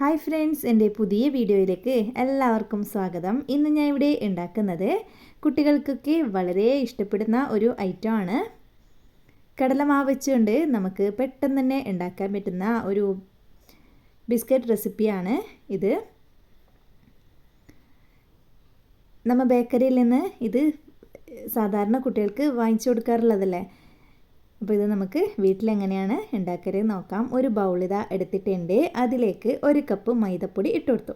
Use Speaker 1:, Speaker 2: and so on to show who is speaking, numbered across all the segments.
Speaker 1: Hi friends എന്റെ പുതിയ വീഡിയോയിലേക്ക് എല്ലാവർക്കും സ്വാഗതം. ഇന്ന് ഞാൻ ഇവിടെ ഉണ്ടാക്കുന്നത് കുട്ടികൾക്കൊക്കെ വളരെ ഇഷ്ടപ്പെടുന്ന ഒരു ഐറ്റം ആണ്. കടലമാവ് വെച്ചുകൊണ്ട് നമുക്ക് പെട്ടെന്ന് തന്നെ ഉണ്ടാക്കാൻ പറ്റുന്ന ഒരു ബിസ്ക്കറ്റ് റെസിപ്പിയാണ് ഇത്. നമ്മൾ ബേക്കറിയിൽ നിന്ന് ഇത് സാധാരണ കുട്ടികൾക്ക് വാങ്ങിച്ചു കൊടുക്കാറുള്ളതല്ലേ? അപ്പോൾ ഇത് നമുക്ക് വീട്ടിലെങ്ങനെയാണ് ഉണ്ടാക്കരുത് നോക്കാം. ഒരു ബൗളിത എടുത്തിട്ടുണ്ട് അതിലേക്ക് ഒരു കപ്പ് മൈദപ്പൊടി ഇട്ട് കൊടുത്തു.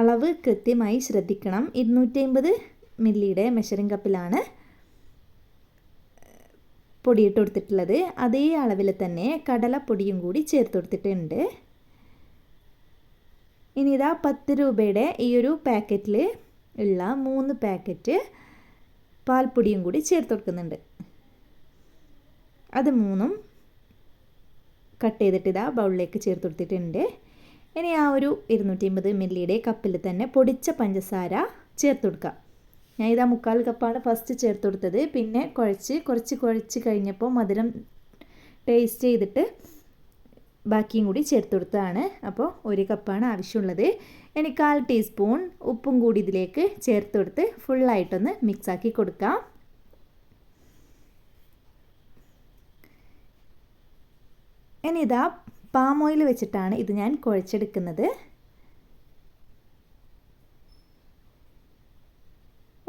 Speaker 1: അളവ് കൃത്യമായി ശ്രദ്ധിക്കണം. ഇരുന്നൂറ്റി അമ്പത് മില്ലിയുടെ മെഷറിംഗ് കപ്പിലാണ് പൊടിയിട്ട് കൊടുത്തിട്ടുള്ളത്. അതേ അളവിൽ തന്നെ കടലപ്പൊടിയും കൂടി ചേർത്ത് കൊടുത്തിട്ടുണ്ട്. ഇനി ഇതാ പത്ത് രൂപയുടെ ഈ ഒരു പാക്കറ്റിൽ ഉള്ള മൂന്ന് പാക്കറ്റ് പാൽപ്പൊടിയും കൂടി ചേർത്ത് കൊടുക്കുന്നുണ്ട്. അത് മൂന്നും കട്ട് ചെയ്തിട്ട് ഇതാ ബൗളിലേക്ക് ചേർത്ത് കൊടുത്തിട്ടുണ്ട്. ഇനി ആ ഒരു ഇരുന്നൂറ്റി അമ്പത് മില്ലിയുടെ കപ്പിൽ തന്നെ പൊടിച്ച പഞ്ചസാര ചേർത്ത് കൊടുക്കുക ഞാൻ ഇതാ മുക്കാൽ കപ്പാണ് ഫസ്റ്റ് ചേർത്ത് കൊടുത്തത്. പിന്നെ കുഴച്ച് കുറച്ച് കുഴച്ച് കഴിഞ്ഞപ്പോൾ മധുരം ടേസ്റ്റ് ചെയ്തിട്ട് ബാക്കിയും കൂടി ചേർത്ത് കൊടുത്തതാണ്. അപ്പോൾ ഒരു കപ്പാണ് ആവശ്യമുള്ളത്. ഇനി കാൽ ടീസ്പൂൺ ഉപ്പും കൂടി ഇതിലേക്ക് ചേർത്ത് കൊടുത്ത് ഫുള്ളായിട്ടൊന്ന് മിക്സാക്കി കൊടുക്കാം. ഇനി ഇതാ പാം ഓയിൽ വെച്ചിട്ടാണ് ഇത് ഞാൻ കുഴച്ചെടുക്കുന്നത്.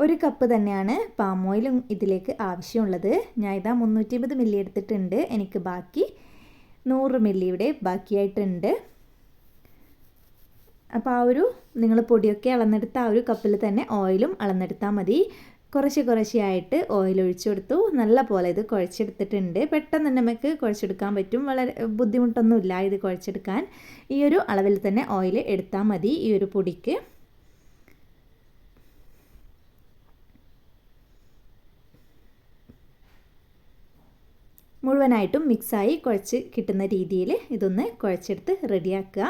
Speaker 1: ഒരു കപ്പ് തന്നെയാണ് പാം ഓയിലും ഇതിലേക്ക് ആവശ്യമുള്ളത്. ഞാൻ ഇതാ മുന്നൂറ്റി അമ്പത് മില്ലി എടുത്തിട്ടുണ്ട്. എനിക്ക് ബാക്കി നൂറ് മില്ലിയുടെ ബാക്കിയായിട്ടുണ്ട്. അപ്പോൾ ആ ഒരു നിങ്ങൾ പൊടിയൊക്കെ അളന്നെടുത്ത ആ ഒരു കപ്പിൽ തന്നെ ഓയിലും അളന്നെടുത്താൽ മതി. കുറച്ച് കുറച്ചായിട്ട് ഓയിൽ ഒഴിച്ചു കൊടുത്തു. നല്ല പോലെ ഇത് കുഴച്ചെടുത്തിട്ടുണ്ട്. പെട്ടെന്ന് തന്നെ നമുക്ക് കുഴച്ചെടുക്കാൻ പറ്റും. വളരെ ബുദ്ധിമുട്ടൊന്നുമില്ല ഇത് കുഴച്ചെടുക്കാൻ. ഈ ഒരു അളവിൽ തന്നെ ഓയിൽ എടുത്താൽ മതി ഈ ഒരു പൊടിക്ക്. മുഴുവനായിട്ടും മിക്സായി കുഴച്ച് കിട്ടുന്ന രീതിയിൽ ഇതൊന്ന് കുഴച്ചെടുത്ത് റെഡിയാക്കുക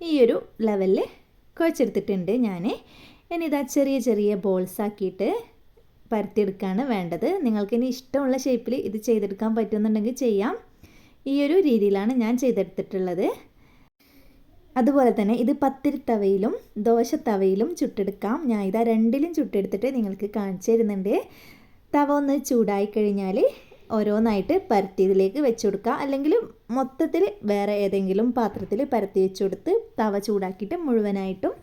Speaker 1: ഈ ഒരു ലെവലിൽ കുഴച്ചെടുത്തിട്ടുണ്ട് ഞാൻ ഇനി ഇതാ ചെറിയ ചെറിയ ബോൾസ് ആക്കിയിട്ട് പരത്തിയെടുക്കുകയാണ് വേണ്ടത്. നിങ്ങൾക്ക് ഇനി ഇഷ്ടമുള്ള ഷേപ്പിൽ ഇത് ചെയ്തെടുക്കാൻ പറ്റുന്നുണ്ടെങ്കിൽ ചെയ്യാം. ഈ ഒരു രീതിയിലാണ് ഞാൻ ചെയ്തെടുത്തിട്ടുള്ളത്. അതുപോലെ തന്നെ ഇത് പത്തിരിത്തവയിലും ദോശത്തവയിലും ചുട്ടെടുക്കാം. ഞാൻ ഇതാ രണ്ടിലും ചുട്ടെടുത്തിട്ട് നിങ്ങൾക്ക് കാണിച്ചു തരുന്നുണ്ട്. തവ ഒന്ന് ചൂടായി കഴിഞ്ഞാൽ ഓരോന്നായിട്ട് പരത്തിയതിലേക്ക് വെച്ച് കൊടുക്കുക അല്ലെങ്കിൽ മൊത്തത്തിൽ വേറെ ഏതെങ്കിലും പാത്രത്തിൽ പരത്തി വെച്ച് കൊടുത്ത് തവ ചൂടാക്കിയിട്ട് മുഴുവനായിട്ടും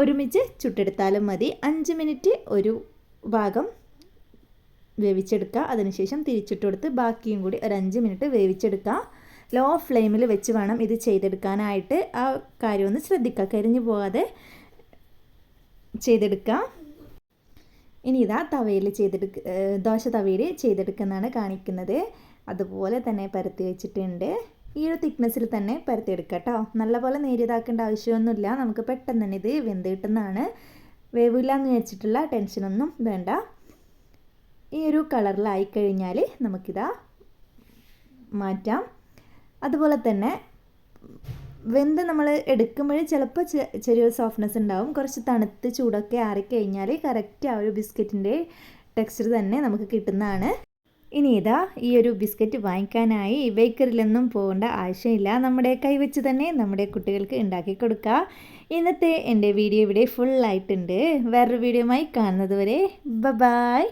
Speaker 1: ഒരുമിച്ച് ചുട്ടെടുത്താലും മതി. അഞ്ച് മിനിറ്റ് ഒരു ഭാഗം വേവിച്ചെടുക്കുക. അതിനുശേഷം തിരിച്ചിട്ട് കൊടുത്ത് ബാക്കിയും കൂടി ഒരു അഞ്ച് മിനിറ്റ് വേവിച്ചെടുക്കുക. ലോ ഫ്ലെയിമിൽ വെച്ച് വേണം ഇത് ചെയ്തെടുക്കാനായിട്ട്. ആ കാര്യം ഒന്ന് ശ്രദ്ധിക്കുക. കരിഞ്ഞു പോകാതെ ചെയ്തെടുക്കുക. ഇനി ഇതാ തവയിൽ ചെയ്തെടുക്ക ദോശ തവയിൽ ചെയ്തെടുക്കുന്നതാണ് കാണിക്കുന്നത്. അതുപോലെ തന്നെ പരത്തി വെച്ചിട്ടുണ്ട്. ഈ ഒരു തിക്നെസ്സിൽ തന്നെ പരത്തിയെടുക്കുക കേട്ടോ. നല്ലപോലെ നേരിയതാക്കേണ്ട ആവശ്യമൊന്നുമില്ല. നമുക്ക് പെട്ടെന്ന് തന്നെ ഇത് വെന്ത് കിട്ടുന്നതാണ്. വേവില്ല എന്ന് വെച്ചിട്ടുള്ള ടെൻഷനൊന്നും വേണ്ട. ഈ ഒരു കളറിലായി കഴിഞ്ഞാൽ നമുക്കിതാ മാറ്റാം. അതുപോലെ തന്നെ വെന്ത് നമ്മൾ എടുക്കുമ്പോൾ ചിലപ്പോൾ ചെറിയൊരു സോഫ്റ്റ്നെസ് ഉണ്ടാവും. കുറച്ച് തണുത്ത് ചൂടൊക്കെ ആറിക്കഴിഞ്ഞാൽ കറക്റ്റ് ആ ഒരു ബിസ്ക്കറ്റിന്റെ ടെക്സ്ചർ തന്നെ നമുക്ക് കിട്ടുന്നതാണ്. ഇനി ഇതാ ഈ ഒരു ബിസ്ക്കറ്റ് വാങ്ങിക്കാനായി ബേക്കറിലൊന്നും പോകേണ്ട ആവശ്യമില്ല. നമ്മുടെ കൈവച്ച് തന്നെ നമ്മുടെ കുട്ടികൾക്ക് ഉണ്ടാക്കി കൊടുക്കുക ഇന്നത്തെ എന്റെ വീഡിയോ ഇവിടെ ഫുൾ ആയിട്ടുണ്ട്. വേറൊരു വീഡിയോയുമായി കാണുന്നത് വരെ ബ ബായ്